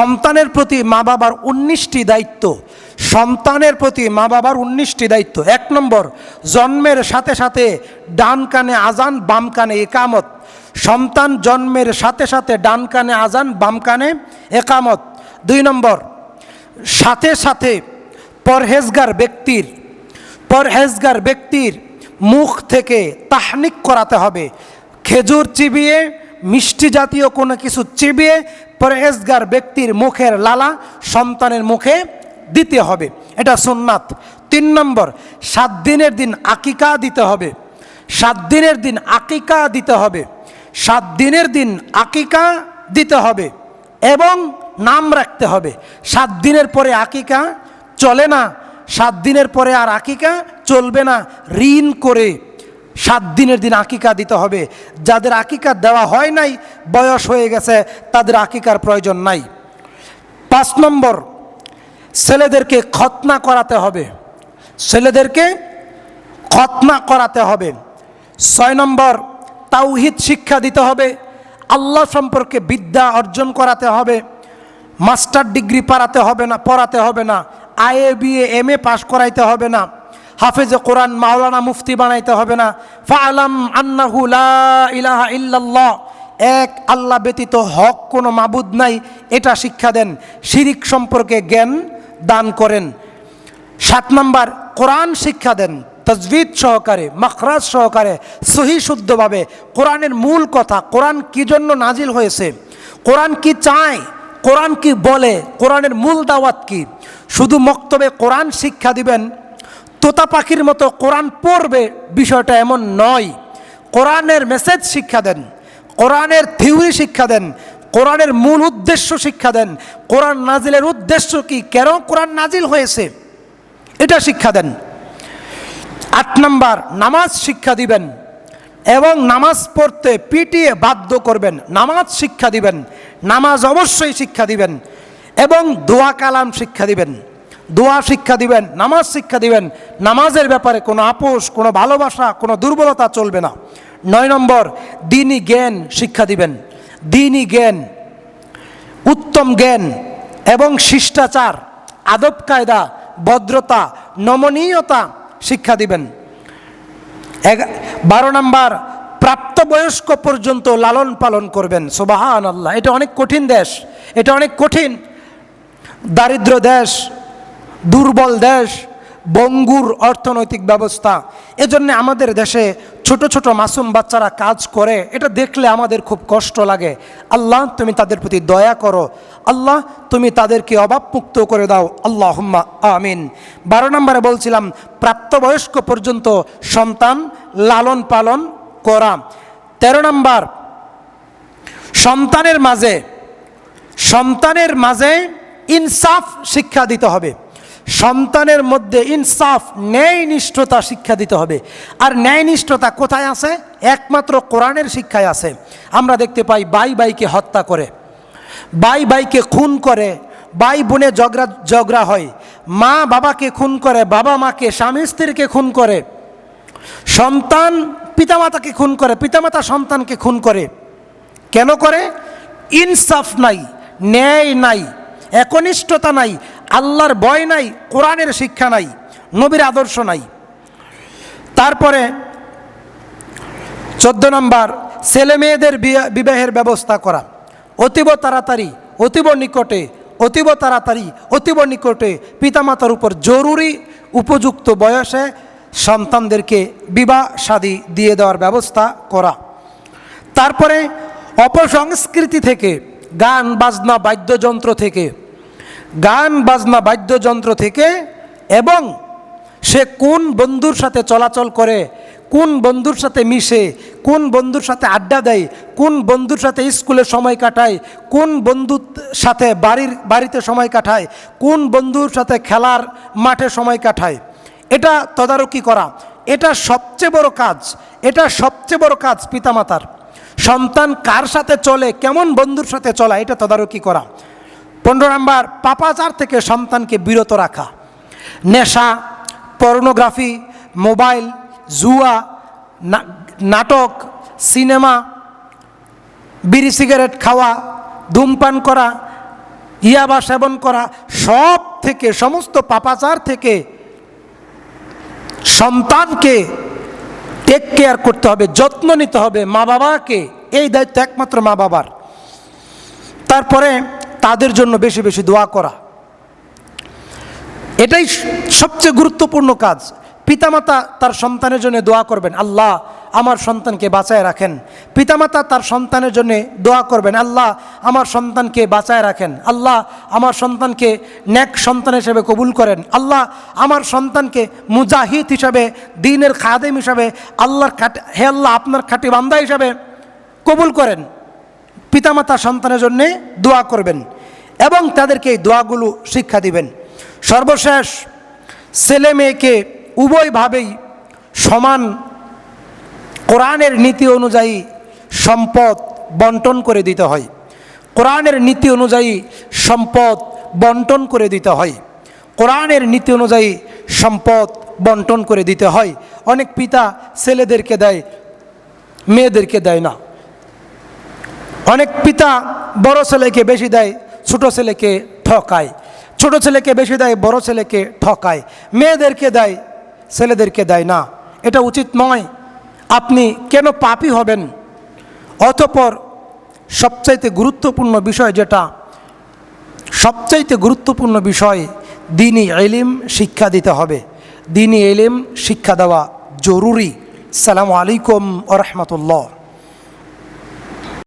সন্তানের প্রতি মা বাবার উনিশটি দায়িত্ব। সন্তানের প্রতি মা বাবার উনিশটি দায়িত্ব। এক নম্বর, জন্মের সাথে সাথে ডান কানে আজান, বাম কানে একামত। সন্তান জন্মের সাথে সাথে ডান কানে আজান, বাম কানে একামত। দুই নম্বর, সাথে সাথে পরহেজগার ব্যক্তির পরহেজগার ব্যক্তির মুখ থেকে তাহনিক করাতে হবে। খেজুর চিবিয়ে মিষ্টি জাতীয় কোনো কিছু চিবিয়ে পরহেজগার ব্যক্তির মুখের লালা সন্তানের মুখে দিতে হবে। এটা সুন্নাত। তিন নম্বর, সাত দিনের দিন আকিকা দিতে হবে। সাত দিনের দিন আকিকা দিতে হবে। সাত দিনের দিন আকিকা দিতে হবে এবং নাম রাখতে হবে। সাত দিনের পরে আকিকা চলে না, সাত দিনের পরে আর আকিকা চলবে না। ঋণ করে সাত দিনের দিন আকিকা দিতে হবে। যাদের আকিকা দেওয়া হয় নাই, বয়স হয়ে গেছে, তাদের আকিকার প্রয়োজন নাই। পাঁচ নম্বর, ছেলেদেরকে খতনা করাতে হবে। ছেলেদেরকে খতনা করাতে হবে। ছয় নম্বর, তাওহিদ শিক্ষা দিতে হবে। আল্লাহ সম্পর্কে বিদ্যা অর্জন করাতে হবে। মাস্টার ডিগ্রি পড়াতে হবে না, পড়াতে হবে না। আইএ বিএ এম, এ পাশ করাইতে হবে না। হাফেজে কোরআন মাওলানা মুফতি বানাইতে হবে না। ফালাম আন্নাহু ইলাহা ইল্লাল্লাহ। এক আল্লাহ ব্যতীত হক কোনো মাবুদ নাই, এটা শিক্ষা দেন। শিরিক সম্পর্কে জ্ঞান দান করেন। সাত নম্বর, কোরআন শিক্ষা দেন। তজবিদ সহকারে, মখরাজ সহকারে, সহি শুদ্ধভাবে। কোরআনের মূল কথা, কোরআন কি জন্য নাজিল হয়েছে? কোরআন কি চায়? কোরআন কি বলে? কোরআনের মূল দাওয়াত কি? শুধু মক্তবে কোরআন শিক্ষা দিবেন তোতা পাখির মতো কোরআন পড়বে বিষয়টা এমন নয়। কোরআনের মেসেজ শিক্ষা দেন, কোরআনের থিওরি শিক্ষা দেন, কোরআনের মূল উদ্দেশ্য শিক্ষা দেন, কোরআন নাজিলের উদ্দেশ্য কি কেন কোরআন নাজিল হয়েছে, এটা শিক্ষা দেন। আট নাম্বার, নামাজ শিক্ষা দিবেন এবং নামাজ পড়তে পিটিয়ে বাধ্য করবেন, নামাজ শিক্ষা দিবেন, নামাজ অবশ্যই শিক্ষা দিবেন এবং দোয়া কালাম শিক্ষা দিবেন। দোয়া শিক্ষা দিবেন, নামাজ শিক্ষা দিবেন, নামাজের ব্যাপারে কোনো আপোষ, কোনো ভালোবাসা, কোনো দুর্বলতা চলবে না। নয় নম্বর দিনই জ্ঞান শিক্ষা দিবেন। দিনই জ্ঞান, উত্তম জ্ঞান এবং শিষ্টাচার, আদব কায়দা, ভদ্রতা, নমনীয়তা শিক্ষা দিবেন। বারো নম্বর, প্রাপ্তবয়স্ক পর্যন্ত লালন পালন করবেন। সোবাহান আল্লাহ এটা অনেক কঠিন দেশ, এটা অনেক কঠিন, দারিদ্র দেশ দুর্বল দেশ, বঙ্গুর অর্থনৈতিক ব্যবস্থা। এজন্য আমাদের দেশে ছোট ছোট মাসুম বাচ্চারা কাজ করে, এটা দেখলে আমাদের খুব কষ্ট লাগে। আল্লাহ, তুমি তাদের প্রতি দয়া করো। আল্লাহ, তুমি তাদেরকে অভাবমুক্ত করে দাও। আল্লাহ হুম্মা আমিন। বারো নম্বরে বলছিলাম, প্রাপ্তবয়স্ক পর্যন্ত সন্তান লালন পালন করা। তেরো নম্বর, সন্তানের মাঝে সন্তানের মাঝে ইনসাফ শিক্ষা দিতে হবে। সন্তানের মধ্যে ইনসাফ, ন্যায়নিষ্ঠতা শিক্ষা দিতে হবে। আর ন্যায়নিষ্ঠতা কোথায় আছে? একমাত্র কোরআনের শিক্ষায় আছে। আমরা দেখতে পাই বাই বাইকে হত্যা করে, বাই বাইকে খুন করে, বাই বোনে ঝগড়া ঝগড়া হয়। মা বাবাকে খুন করে, বাবা মাকে, স্বামী স্ত্রীকে খুন করে, সন্তান পিতামাতাকে খুন করে, পিতামাতা সন্তানকে খুন করে। কেন করে? ইনসাফ নাই, ন্যায় নাই, একনিষ্ঠতা নাই। আল্লাহর বয় নাই, কোরআনের শিক্ষা নাই, নবীর আদর্শ নাই। তারপরে চোদ্দ নম্বর, ছেলে মেয়েদের বিবাহের ব্যবস্থা করা। অতীব তাড়াতাড়ি, অতীব নিকটে, অতীব তাড়াতাড়ি, অতীব নিকটে পিতামাতার উপর জরুরি উপযুক্ত বয়সে সন্তানদেরকে বিবাহ শাদী দিয়ে দেওয়ার ব্যবস্থা করা। তারপরে অপসংস্কৃতি থেকে, গান, বাজনা, বাদ্যযন্ত্র থেকে গান, বাজনা, বাদ্যযন্ত্র থেকে এবং সে কোন বন্ধুর সাথে চলাচল করে, কোন বন্ধুর সাথে মিশে, কোন বন্ধুর সাথে আড্ডা দেয়, কোন বন্ধুর সাথে স্কুলে সময় কাটায়, কোন বন্ধুর সাথে বাড়ির, বাড়িতে সময় কাটায়, কোন বন্ধুর সাথে খেলার মাঠে সময় কাটায়। এটা তদারকি করা, এটা সবচেয়ে বড় কাজ, এটা সবচেয়ে বড় কাজ পিতামাতার। সন্তান কার সাথে চলে, কেমন বন্ধুর সাথে চলা, এটা তদারকি করা। পনেরো নাম্বার, পাপাচার থেকে সন্তানকে বিরত রাখা। নেশা পর্নোগ্রাফি মোবাইল জুয়া নাটক, সিনেমা, বিড়ি সিগারেট খাওয়া, ধূমপান করা, ইয়াবা সেবন করা, সব থেকে, সমস্ত পাপাচার থেকে সন্তানকে টেক কেয়ার করতে হবে, যত্ন নিতে হবে মা বাবাকে এই দায়িত্ব একমাত্র মা বাবার তারপরে তাদের জন্য বেশি বেশি দোয়া করা। এটাই সবচেয়ে গুরুত্বপূর্ণ কাজ। পিতামাতা তার সন্তানের জন্য দোয়া করবেন, আল্লাহ, আমার সন্তানকে বাঁচায় রাখেন। পিতামাতা তার সন্তানের জন্য দোয়া করবেন, আল্লাহ, আমার সন্তানকে বাঁচায় রাখেন। আল্লাহ, আমার সন্তানকে ন্যাক সন্তান হিসেবে কবুল করেন। আল্লাহ, আমার সন্তানকে মুজাহিদ হিসাবে, দিনের খাদেম হিসাবে, আল্লাহর খাটি হে আল্লাহ, আপনার খাটি বান্দা হিসাবে কবুল করেন। পিতামাতা সন্তানের জন্যে দোয়া করবেন এবং তাদেরকে এই দোয়াগুলো শিক্ষা দিবেন। সর্বশেষ, ছেলে মেয়েকে উভয়ভাবেই সমান কোরআনের নীতি অনুযায়ী সম্পদ বন্টন করে দিতে হয়। কোরআনের নীতি অনুযায়ী সম্পদ বন্টন করে দিতে হয়। কোরআনের নীতি অনুযায়ী সম্পদ বন্টন করে দিতে হয়। অনেক পিতা ছেলেদেরকে দেয়, মেয়েদেরকে দেয় না। অনেক পিতা বড় ছেলেকে বেশি দেয়, ছোট ছেলেকে ঠকায়। ছোট ছেলেকে বেশি দেয়, বড় ছেলেকে ঠকায়। মেয়েদেরকে দেয়, ছেলেদেরকে দেয় না। এটা উচিত নয়। আপনি কেন পাপি হবেন? অতপর সবচাইতে গুরুত্বপূর্ণ বিষয় যেটা, সবচাইতে গুরুত্বপূর্ণ বিষয় দিনই এলিম শিক্ষা দিতে হবে। দিনই এলিম শিক্ষা দেওয়া জরুরি। সালামু আলাইকুম ও রহমতুল্লাহ।